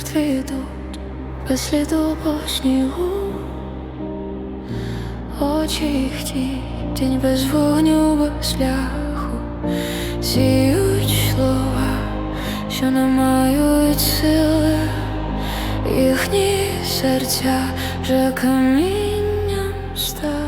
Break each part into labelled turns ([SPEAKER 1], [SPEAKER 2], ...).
[SPEAKER 1] мертві йдуть, без сліду по снігу, очі їх ті, тінь без вогню, без шляху, сіють слова, що не мають сили, їхні серця вже камінням стали.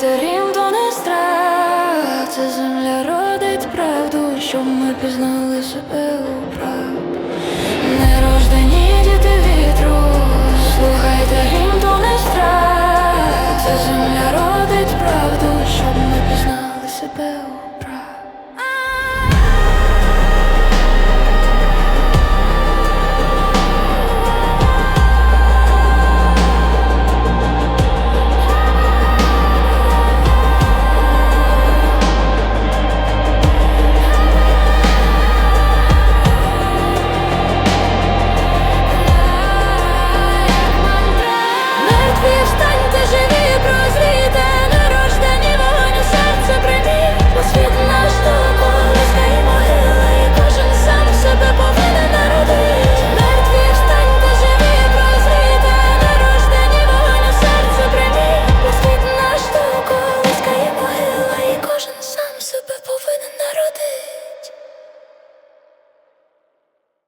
[SPEAKER 1] Кайтерін то не страх, Ця земля родить правду, щоб ми пізнали себе у прав. Нерождені діти.